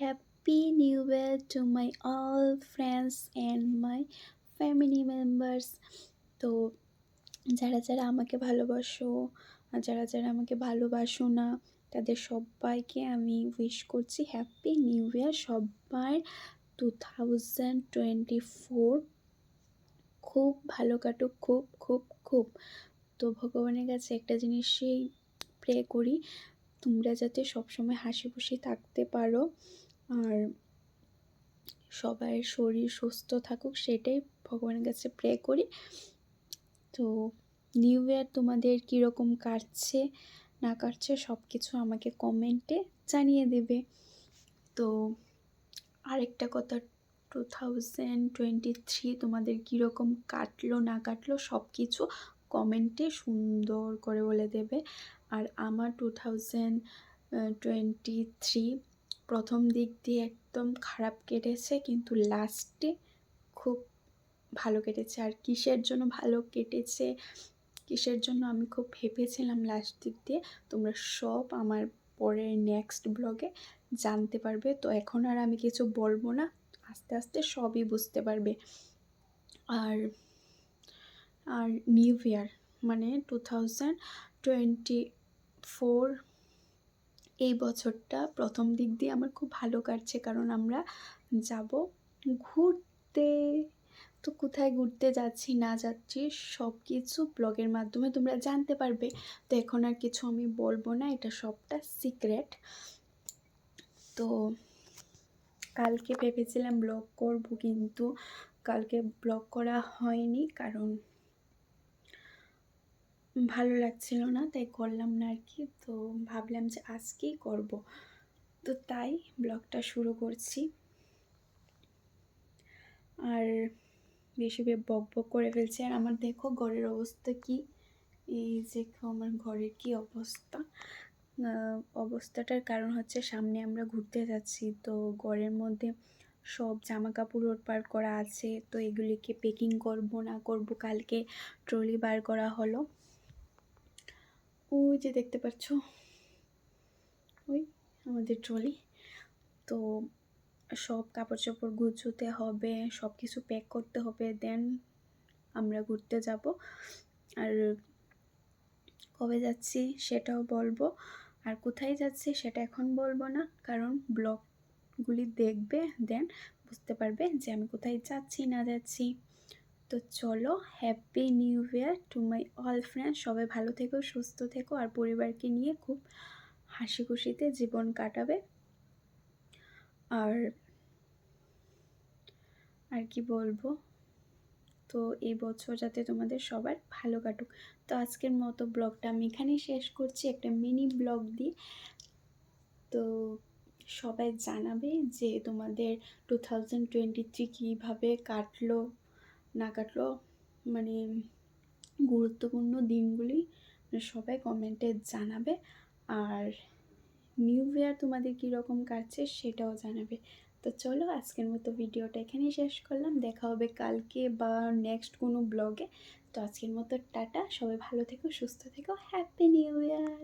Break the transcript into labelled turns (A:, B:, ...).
A: Happy new year to my all friends and my family members তো যারা যারা আমাকে ভালোবাসো যারা যারা আমাকে ভালোবাসো না, তাদের সবাইকে আমি উইশ করছি হ্যাপি নিউ ইয়ার সবার টু থাউজেন্ড টোয়েন্টি ফোর খুব ভালো কাটুক, খুব খুব খুব। তো ভগবানের কাছে একটা জিনিসই প্রে করি, তোমরা যাতে সবসময় হাসি খুশি থাকতে পারো। আর সবাই শরীর সুস্থ থাকুক, সেটাই ভগবানের কাছে প্রে করি। তো নিউ ইয়ার তোমাদের কীরকম কাটছে, না কাটছে সব কিছু আমাকে কমেন্টে জানিয়ে দেবে। তো আরেকটা কথা টু থাউজেন্ড টোয়েন্টি থ্রি তোমাদের কীরকম কাটলো, না কাটলো সব কিছু কমেন্টে সুন্দর করে বলে দেবে। আর আমার টু থাউজেন্ড টোয়েন্টি থ্রি প্রথম দিক দিয়ে একদম খারাপ কেটেছে, কিন্তু লাস্টে খুব ভালো কেটেছে। আর কিসের জন্য ভালো কেটেছে? কিসের জন্য আমি খুব ভেবেছিলাম লাস্ট দিক দিয়ে। তোমরা সব আমার পরের নেক্সট ব্লগে জানতে পারবে। তো এখন আর আমি কিছু বলব না, আস্তে আস্তে সবই বুঝতে পারবে। আর আর নিউ ইয়ার মানে টু থাউজেন্ড টোয়েন্টি ফোর এই বছরটা প্রথম দিক দিয়ে আমার খুব ভালো কাটছে, কারণ আমরা যাব ঘুরতে। তো কোথায় ঘুরতে যাচ্ছি, না যাচ্ছি সব কিছু ব্লগের মাধ্যমে তোমরা জানতে পারবে। তো এখন আর কিছু আমি বলব না, এটা সবটা সিক্রেট। তো কালকে ভেবেছিলাম ব্লগ করব, কিন্তু কালকে ব্লগ করা হয়নি, কারণ ভালো লাগছিল না, তাই করলাম না আর কি তো ভাবলাম যে আজকেই করব। তো তাই ব্লগটা শুরু করছি। আর বেশি বক বক করে ফেলছে। আর আমার দেখো ঘরের অবস্থা কি? এই দেখো আমার ঘরের কি অবস্থা? অবস্থাটার কারণ হচ্ছে সামনে আমরা ঘুরতে যাচ্ছি। তো ঘরের মধ্যে সব জামা কাপড় ওটপার করা আছে। তো এগুলিকে প্যাকিং করব না করব, কালকে ট্রলি বার করা হলো। ওই যে দেখতে পাচ্ছ, ওই আমাদের ট্রলি তো সব কাপড় চোপড় গুছোতে হবে সব কিছু প্যাক করতে হবে দেন আমরা ঘুরতে যাব। আর কবে যাচ্ছি সেটাও বলব। আর কোথায় যাচ্ছি সেটা এখন বলব না, কারণ ব্লগগুলি দেখবে দেন বুঝতে পারবে যে আমি কোথায় যাচ্ছি, না যাচ্ছি। তো চলো happy new year to my all friend সবাই ভালো থেকো, সুস্থ থেকো আর পরিবারকে নিয়ে খুব হাসি খুশিতে জীবন কাটাবে। আর আর কি বলব? তো এই বছর যাতে তোমাদের সবার ভালো কাটুক। তো আজকের মতো ব্লগটা আমি এখানেই শেষ করছি। একটা মিনি ব্লগ দিয়ে। তো সবাই জানাবে যে তোমাদের টু থাউজেন্ড টোয়েন্টি থ্রি কীভাবে কাটলো। না কাটলো মানে গুরুত্বপূর্ণ দিনগুলি সবাই কমেন্টে জানাবে। আর নিউ ইয়ার তোমাদের কীরকম কাটছে সেটাও জানাবে। তো চলো আজকের মতো ভিডিওটা এখানেই শেষ করলাম। দেখা হবে কালকে বা নেক্সট কোনো ব্লগে তো আজকের মতো টাটা। সবাই ভালো থেকো, সুস্থ থেকো। হ্যাপি নিউ ইয়ার